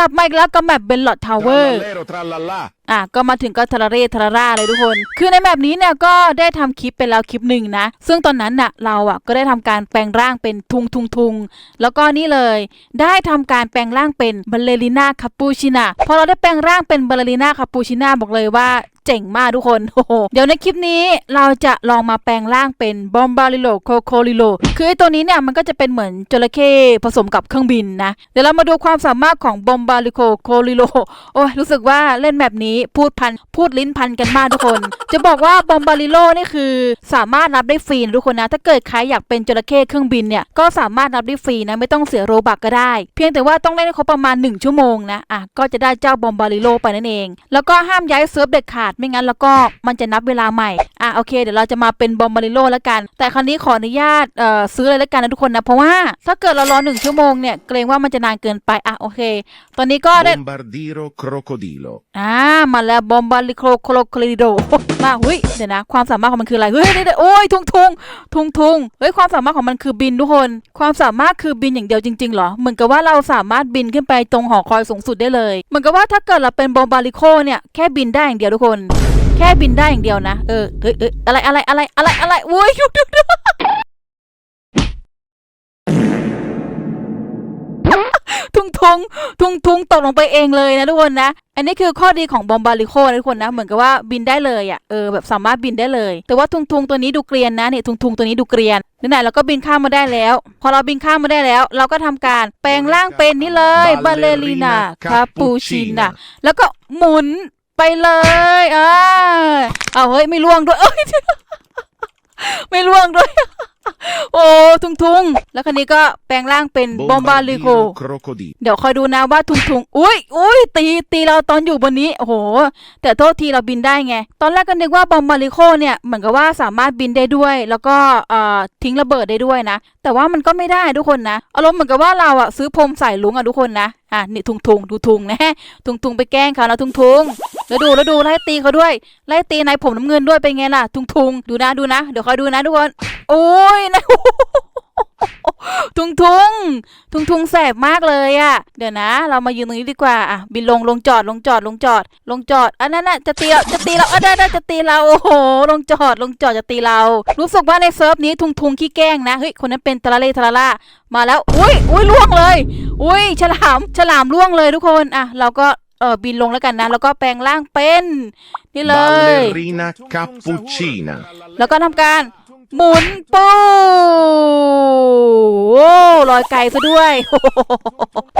ลับมาอีกแล้วกับแมปเบนลอดทาวเวอร์ Trallallero, trallallà. อะก็มาถึงก็ทาราเรทาราร่าเลยทุกคน คือในแบบนี้เนี่ยก็ได้ทำคลิปไปแล้วคลิปหนึ่งนะ ซึ่งตอนนั้นน่ะเราอะก็ได้ทำการแปลงร่างเป็นทุงทุงทุงแล้วก็นี่เลย ได้ทำการแปลงร่างเป็นบัลเลริน่าคาปูชิน่าพอเราได้แปลงร่างเป็นบัลเลริน่าคาปูชิน่าบอกเลยว่า เจ๋งมากทุกคนโอ้โหเดี๋ยวในคลิปนี้เราจะลองมาแปลงร่างเป็นบอมบาริโลโคโคลิโลคือไอตัวนี้เนี่ยมันก็จะเป็นเหมือนจระเข้ผสมกับเครื่องบินนะเดี๋ยวเรามาดูความสามารถของบอมบาริโคโคลิโลโอ้ยรู้สึกว่าเล่นแบบนี้พูดพันพูดลิ้นพันกันมากทุกคน จะบอกว่าบอมบาริโลนี่คือสามารถรับได้ฟรีนะทุกคนนะถ้าเกิดใครอยากเป็นจระเข้เครื่องบินเนี่ยก็สามารถรับได้ฟรีนะไม่ต้องเสียโรบักก็ได้ เพียงแต่ว่าต้องเล่นให้ครบประมาณ 1 ชั่วโมงนะอะก็จะได้เจ้าบอมบาริโลไปนั่นเอง แล้วก็ห้ามย้ายเซิร์ฟเด็ดขาดไม่งั้นแล้วก็มันจะนับเวลาใหม่ อะโอเค เดี๋ยวเราจะมาเป็นบอมบาริโลแล้วกัน แต่ครั้นี้ขออนุญาตเอ่อซื้อเลยแล้วกันนะทุกคนนะ เพราะว่าถ้าเกิดเรารอหนึ่งชั่วโมงเนี่ยเกรงว่ามันจะนานเกินไป อะโอเค ตอนนี้ก็ได้ Bombardiro crocodilo. อ่ามาแล้วบอมบาริโคโคโลโคลิโดมาเฮ้ยเดี๋ยวนะ ความสามารถของมันคืออะไร เฮ้ยเดี๋ยวๆโอ้ยทุงทุงทุงทุงเฮ้ยความสามารถของมันคือบินทุกคน ความสามารถคือบินอย่างเดียวจริงๆเหรอ เหมือนกับว่าเราสามารถบินขึ้นไปตรงหอคอยสูงสุดได้เลย เหมือนกับว่าถ้าเกิดเราเป็นบอมบาริโคเนี่ยแค่บินได้อย่างเดียวทุกคน แค่บินได้อย่างเดียวนะ เออเฮ้ยเอ้ยอะไรอะไรอะไรอะไรอะไรอุ้ยทุงทุงทุงทุงตกลงไปเองเลยนะทุกคนนะ อันนี้คือข้อดีของบอมบาริโคนะทุกคนนะ เหมือนกับว่าบินได้เลยอะ เออแบบสามารถบินได้เลย แต่ว่าทุงทุงตัวนี้ดูเกรียนนะเนี่ยทุงทุงตัวนี้ดูเกรียนไหนๆเราก็บินข้ามมาได้แล้ว พอเราบินข้ามมาได้แล้ว เราก็ทำการแปลงร่างเป็นนี่เลยบาเลรีนาคาปูชิน่าแล้วก็หมุน ไปเลยอ่าเอาเฮ้ยไม่ล่วงด้วยเอ้ยไม่ล่วงด้วย โอ้ทุงทุงแล้วคันนี้ก็แปลงร่างเป็นบอมบาริโค Bombardiro crocodilo. เดี๋ยวคอยดูนะว่าทุงทุงอุ้ยอุ้ยตีตีเราตอนอยู่บนนี้โอ้โห แต่โทษทีเราบินได้ไง ตอนแรกก็นึกว่าบอมบาริโคเนี่ยเหมือนกับว่าสามารถบินได้ด้วย แล้วก็เอ่อทิ้งระเบิดได้ด้วยนะ แต่ว่ามันก็ไม่ได้ทุกคนนะอารมณ์เหมือนกับว่าเราอะซื้อพรมใส่ลุงอะทุกคนนะอะนี่ทุงทุงดูทุงนะทุงทุงไปแกล้งเขานะทุงทุง แล้วดูแล้วดูไล่ตีเขาด้วย ไล่ตีนายผมน้ำเงินด้วยเป็นไงล่ะ ทุงทุงดูนะดูนะ เดี๋ยวคอยดูนะทุกคนโอ้ยนะทุงทุงทุงทุงแสบมากเลยอะเดี๋ยวนะ เรามายืนตรงนี้ดีกว่าอะบินลงลงจอดลงจอดลงจอด ลงจอดอันนั้นน่ะจะตีเราจะตีเราอะได้ได้จะตีเราโอ้โห ลงจอดลงจอดจะตีเรา รู้สึกว่าในเซิร์ฟนี้ทุงทุงขี้แกล้งนะเฮ้ยคนนั้นเป็นตะละเลทะละล่ามาแล้วอุ้ยอุ้ยล่วงเลย อุ้ยฉลามฉลามล่วงเลยทุกคนอะเราก็ เออบินลงแล้วกันนะ แล้วก็แปลงร่างเป็น นี่เลย Ballerina cappuccina. แล้วก็ทำการ หมุนปูโอ้ลอยไกลซะด้วย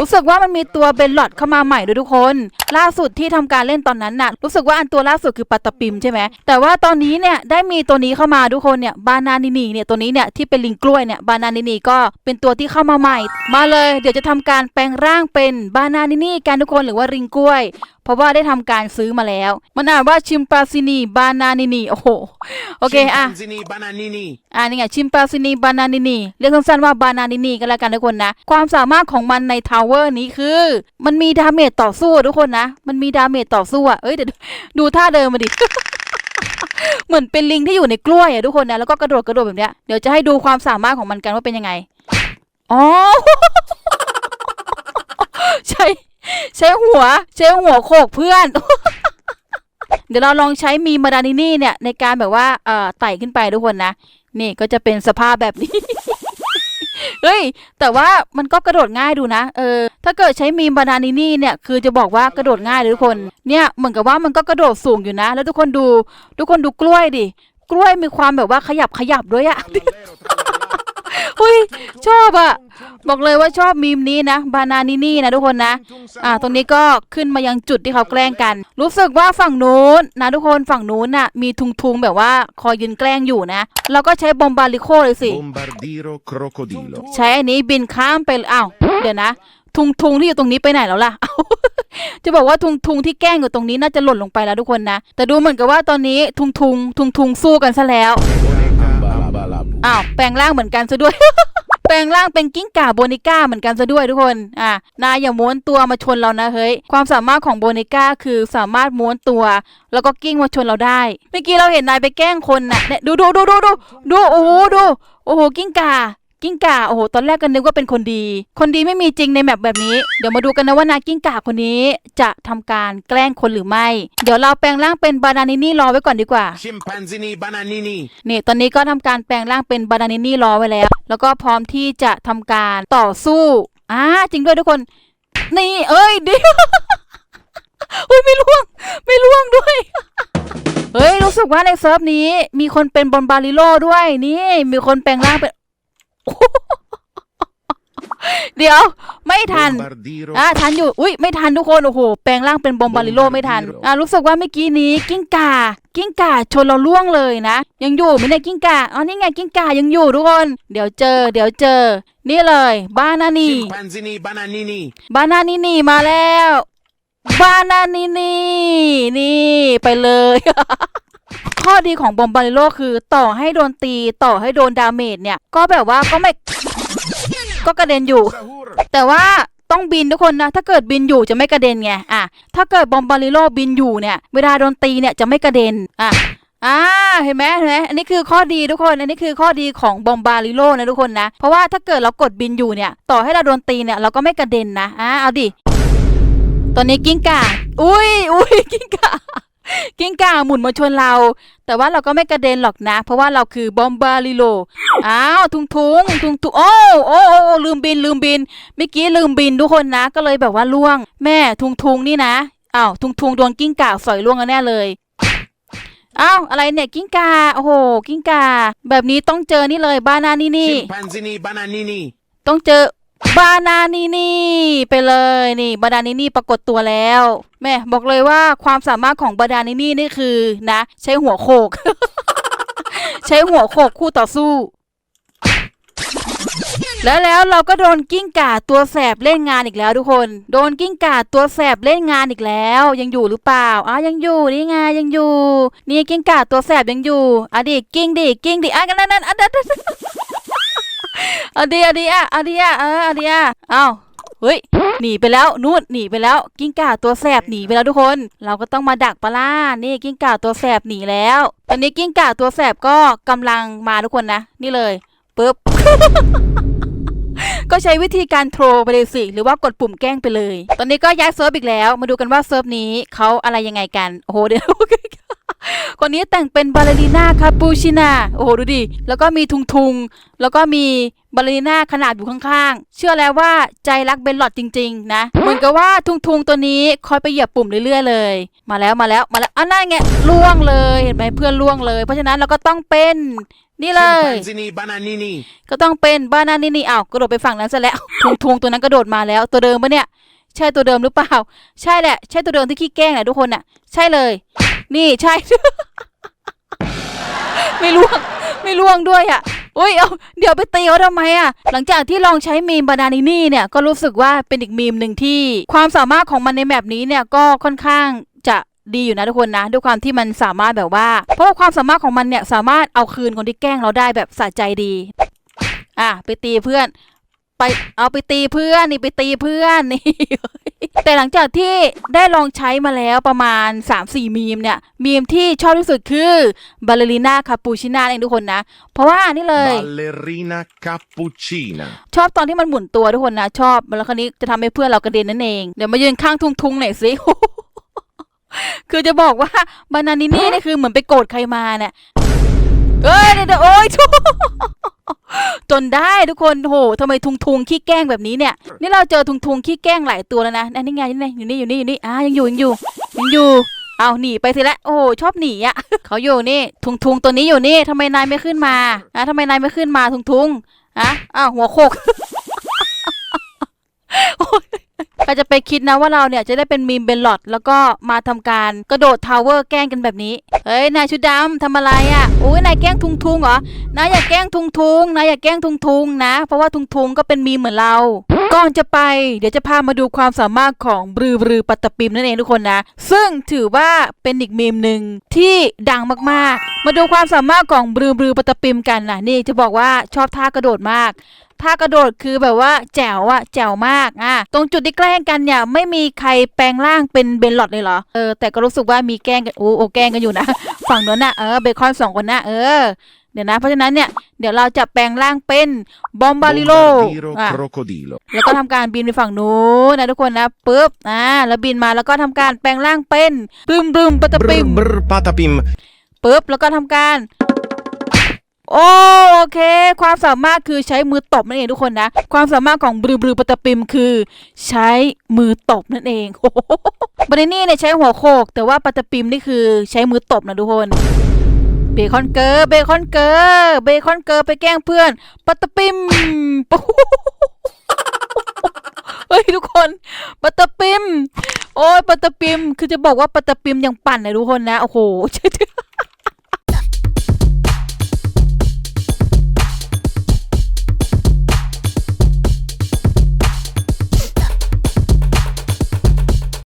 รู้สึกว่ามันมีตัวเบนลอดเข้ามาใหม่ด้วยทุกคน ล่าสุดที่ทำการเล่นตอนนั้นน่ะ รู้สึกว่าอันตัวล่าสุดคือปัตตปิมใช่ไหม แต่ว่าตอนนี้เนี่ยได้มีตัวนี้เข้ามาทุกคนเนี่ยบานานินีเนี่ยตัวนี้เนี่ยที่เป็นลิงกล้วยเนี่ยบานานินีก็เป็นตัวที่เข้ามาใหม่ มาเลย เดี๋ยวจะทำการแปลงร่างเป็นบานานินีกันทุกคนหรือว่าลิงกล้วยเพราะว่าได้ทำการซื้อมาแล้ว มันอ่านว่าชิมปาซินีบานานินีโอ้โหโอเคอะ Scimpanzini อ่านี่ไงชิมปาซินีบานานินีเรียกสั้นๆว่าบานานินีกันแล้วกันทุกคนนะ ความสามารถของมันในทาวเวอร์นี้คือ มันมีดาเมจต่อสู้ทุกคนนะ มันมีดาเมจต่อสู้อะเอ้ยเดี๋ยวดูท่าเดินมาดิเหมือนเป็นลิงที่อยู่ในกล้วยอะทุกคนนะแล้วก็กระโดดกระโดดแบบเนี้ยเดี๋ยวจะให้ดูความสามารถของมันกันว่าเป็นยังไงอ๋อใช้ใช้หัว ใช้หัวโขกเพื่อน เดี๋ยวเราลองใช้มีมาดานินี่เนี่ยในการแบบว่าเอ่อไต่ขึ้นไปทุกคนนะ นี่ก็จะเป็นสภาพแบบนี้ เฮ้ย แต่ว่ามันก็กระโดดง่ายดูนะ เออ ถ้าเกิดใช้มีมบานานินี่เนี่ย คือจะบอกว่ากระโดดง่ายเลยทุกคน เนี่ย เหมือนกับว่ามันก็กระโดดสูงอยู่นะ แล้วทุกคนดู ทุกคนดูกล้วยดิ กล้วยมีความแบบว่าขยับขยับด้วยอะ อุ้ยชอบอะบอกเลยว่าชอบมีมนี้นะบานานินี่นะทุกคนนะอ่าตรงนี้ก็ขึ้นมายังจุดที่เขาแกล้งกัน รู้สึกว่าฝั่งนู้นนะทุกคนฝั่งนู้นน่ะมีทุงทุงๆแบบว่าคอยยืนแกล้งอยู่นะเราก็ใช้บอมบาริโคเลยสิ Bombardiro crocodilo. ใช้อันนี้บินข้ามไปอ้าวเดี๋ยวนะทุงทุงที่อยู่ตรงนี้ไปไหนแล้วล่ะ จะบอกว่าทุงทุงที่แกล้งอยู่ตรงนี้น่าจะหล่นลงไปแล้วทุกคนนะ แต่ดูเหมือนกับว่าตอนนี้ทุงทุงทุงทุงสู้กันซะแล้ว Bambalabu. อ้าวแปลงร่างเหมือนกันซะด้วย แปลงร่างเป็นกิ้งก่าโบนิก้าเหมือนกันซะด้วยทุกคนอะนายอย่าม้วนตัวมาชนเรานะเฮ้ยความสามารถของโบนิก้าคือสามารถม้วนตัว แล้วก็กิ้งมาชนเราได้เมื่อกี้เราเห็นนายไปแกล้งคนน่ะเนี่ยดูดูดูดูดูดูโอ้โหดูโอ้โหกิ้งก่า กิ้งก่าโอ้โหตอนแรกก็นึกว่าเป็นคนดี คนดีไม่มีจริงในแมปแบบนี้ เดี๋ยวมาดูกันนะว่านายกิ้งก่าคนนี้จะทำการแกล้งคนหรือไม่ เดี๋ยวเราแปลงร่างเป็นบานานินี่รอไว้ก่อนดีกว่า Scimpanzini bananini. นี่ตอนนี้ก็ทำการแปลงร่างเป็นบานานินี่รอไว้แล้ว แล้วก็พร้อมที่จะทำการต่อสู้อ่าจริงด้วยทุกคน นี่เอ้ยเดียวอุ้ยไม่ล่วง ไม่ล่วงด้วยเฮ้ย รู้สึกว่าในเซิร์ฟนี้มีคนเป็นบอลบาริโลด้วยนี่ มีคนแปลงร่างเป็น เดี๋ยวไม่ทัน Bombardiro. อะทันอยู่ อุ้ยไม่ทันทุกคนโอ้โหแปลงร่างเป็นบอมบาริโลไม่ทันอะรู้สึกว่าเมื่อกี้นี้กิ้งก่ากิ้งก่าชนเราล่วงเลยนะ ยังอยู่ไหมเนี่ยกิ้งก่าอ๋อนี่ไงกิ้งก่ายังอยู่ทุกคน เดี๋ยวเจอ เดี๋ยวเจอ นี่เลยบานานี Scimpanzini bananini. บานานีนี่มาแล้วบานานีนี่นี่ไปเลย ข้อดีของบอมบาริโลคือต่อให้โดนตีต่อให้โดนดาเมจเนี่ย ก็แบบว่าก็ไม่ก็กระเด็นอยู่ แต่ว่าต้องบินทุกคนนะ ถ้าเกิดบินอยู่จะไม่กระเด็นไงอะถ้าเกิดบอมบาริโลบินอยู่เนี่ย เวลาโดนตีเนี่ยจะไม่กระเด็นอะอ่าเห็นไหมเห็นไหมอันนี้คือข้อดีทุกคน อันนี้คือข้อดีของบอมบาริโลนะทุกคนนะ เพราะว่าถ้าเกิดเรากดบินอยู่เนี่ย ต่อให้เราโดนตีเนี่ยเราก็ไม่กระเด็นนะอ่าเอาดิตอนนี้กิ้งก่าอุ้ยอุ้ยกิ้งก่า กิ้งก่าหมุนมาชนเรา แต่ว่าเราก็ไม่กระเด็นหรอกนะ เพราะว่าเราคือบอมบาริโล อ้าวทุงทุงทุงทุงโอ้โอ้โอ้โอ้ลืมบินลืมบิน เมื่อกี้ลืมบินทุกคนนะ ก็เลยแบบว่าล่วง แม่ทุงทุงนี่นะ อ้าวทุงทุงโดนกิ้งก่าสอยล่วงกันแน่เลยอ้าวอะไรเนี่ยกิ้งก่าโอ้โหกิ้งก่าแบบนี้ต้องเจอนี่เลยบานานี่นี่ Scimpanzini bananini. ต้องเจอ บานานี่นี่ไปเลยนี่บานานี่นี่ปรากฏตัวแล้วแม่บอกเลยว่าความสามารถของบานานี่นี่นี่คือนะ ใช้หัวโขก ใช้หัวโขกคู่ต่อสู้ แล้วแล้วเราก็โดนกิ้งก่าตัวแสบเล่นงานอีกแล้วทุกคน โดนกิ้งก่าตัวแสบเล่นงานอีกแล้ว ยังอยู่หรือเปล่าอ้ายังอยู่นี่ไงยังอยู่ นี่กิ้งก่าตัวแสบยังอยู่อะดิกิ้งดิกิ้งดิอะกันนั่นนั่นอะ เดียวเดียวเอาดีเอาดีอะเอาดีอะเออเอาดีอะเอาเฮ้ยหนีไปแล้วนู่นหนีไปแล้ว กิ้งก่าตัวแสบหนีไปแล้วทุกคน เราก็ต้องมาดักปลาล่านี่กิ้งก่าตัวแสบหนีแล้ว ตอนนี้กิ้งก่าตัวแสบก็กำลังมาทุกคนนะ นี่เลยปึ๊บ ก็ใช้วิธีการโทรไปเลยสิหรือว่ากดปุ่มแกล้งไปเลย ตอนนี้ก็ย้ายเซิร์ฟอีกแล้วมาดูกันว่าเซิร์ฟนี้เขาอะไรยังไงกันโอ้โหเดี๋ยวคนนี้แต่งเป็นบาเลริน่าคาปูชิน่าโอ้โหดูดิแล้วก็มีทุงทุงๆแล้วก็มีบาเลริน่าขนาดอยู่ข้างๆ เชื่อแล้วว่าใจรักเบนหลอดจริง ๆ นะเหมือนกับว่าทุงทุงๆตัวนี้คอยไปเหยียบปุ่มเรื่อยๆเลย มาแล้วมาแล้วมาแล้วอะนั่นไงล่วงเลยเห็นไหมเพื่อนล่วงเลย เพราะฉะนั้นเราก็ต้องเป็น นี่เลย Scimpanzini bananini. ก็ต้องเป็นบ้านานี่นี่อ้าวกระโดดไปฝั่งนั้นซะแล้วทุงทุงตัวนั้นกระโดดมาแล้ว ตัวเดิมปะเนี่ย ใช่ตัวเดิมหรือเปล่า ใช่แหละ ใช่ตัวเดิมที่ขี้แกล้งแหละทุกคนน่ะ ใช่เลย นี่ใช่ ไม่ล่วง ไม่ล่วงด้วยอะอุ้ย เอาเดี๋ยวไปตีเขาทำไมอะ หลังจากที่ลองใช้มีมบานานินี่เนี่ย ก็รู้สึกว่าเป็นอีกมีมหนึ่งที่ ความสามารถของมันในแบบนี้เนี่ยก็ค่อนข้างจะ ดีอยู่นะทุกคนนะ ด้วยความที่มันสามารถแบบว่า เพราะว่าความสามารถของมันเนี่ยสามารถเอาคืนคนที่แกล้งเราได้แบบสะใจดี อะไปตีเพื่อน ไปเอาไปตีเพื่อนนี่ไปตีเพื่อนนี่แต่หลังจากที่ได้ลองใช้มาแล้วประมาณ 3-4 มีมเนี่ย มีมที่ชอบที่สุดคือบาเลริน่าคาปูชิน่าเองทุกคนนะ เพราะว่านี่เลย Ballerina cappuccina. ชอบตอนที่มันหมุนตัวทุกคนนะ ชอบแล้วคราวนี้จะทำให้เพื่อนเรากระเด็นนั่นเอง เดี๋ยวมายืนข้างทุงๆหน่อยสิ คือจะบอกว่าบานานินี่เนี่ยคือเหมือนไปโกรธใครมาเนี่ยเอ้ยเดี๋ยวโอ๊ยทุจนได้ทุกคนโหทำไมทุงทุงขี้แกล้งแบบนี้เนี่ย นี่เราเจอทุงทุงขี้แกล้งหลายตัวแล้วนะนี่ไงนี่ไงอยู่นี่อยู่นี่อยู่นี่อ่ายังอยู่ยังอยู่ยังอยู่เอาหนีไปสิละโอ้ชอบหนีอะเขาอยู่นี่ทุงทุงตัวนี้อยู่นี่ทำไมนายไม่ขึ้นมาอะทำไมนายไม่ขึ้นมาทุงทุงอะอ้าวหัวโคก โอ๊ยใครจะไปคิดนะว่าเราเนี่ยจะได้เป็นมีมเบนหลอดแล้วก็มาทำการกระโดดทาวเวอร์แกล้งกันแบบนี้ เฮ้ยนายชุดดำทำอะไรอะ่ะอุ้ยนายแกล้งทุงทุงเหรอนายอย่าแกล้งทุงทุงนายอย่าแกล้งทุงทุงนะ เพราะว่าทุงทุงก็เป็นมีมเหมือนเรา ก่อนจะไป เดี๋ยวจะพามาดูความสามารถของบรือบรือปัตตปิมนั่นเองทุกคนนะ ซึ่งถือว่าเป็นอีกมีมหนึ่งที่ดังมากๆ มาดูความสามารถของบรือบรือปัตตปิมกันนะนี่จะบอกว่าชอบท่ากระโดดมาก ท่ากระโดดคือแบบว่าแจ๋วอะแจ๋วมากอะตรงจุดที่แกล้งกันเนี่ยไม่มีใครแปลงร่างเป็นเบนหลอดเลยเหรอเออแต่ก็รู้สึกว่ามีแกล้งกันโอ้โอ้แกล้งกันอยู่นะ ฝั่งนั้นน่ะเออเบคอนสองคนน่ะเออเดี๋ยวนะ เพราะฉะนั้นเนี่ย เดี๋ยวเราจะแปลงร่างเป็นบอมบาริโล Bombardiro อะ crocodilo. แล้วก็ทำการบินไปฝั่งนู้นนะทุกคนนะปุ๊บอ่าแล้วบินมาแล้วก็ทำการแปลงร่างเป็นปึมปึมปะตะปิม Brr brr patapim. ปุ๊บแล้วก็ทำการ โอโอเค ความสามารถคือใช้มือตบนั่นเองทุกคนนะ ความสามารถของบลือบลือปตปิมคือ ใช้มือตบนั่นเองโอ้โหบรินี่เนี่ยใช้หัวโขกแต่ว่าปตปิมนี่คือใช้มือตบนะทุกคนเบคอนเกอร์เบคอนเกอร์เบคอนเกอร์ไปแกล้งเพื่อนปตปิมเฮ้ยทุกคนปตปิม โอ้ยปตปิม คือจะบอกว่าปตปิมยังปั่นนะทุกคนนะ โอ้โห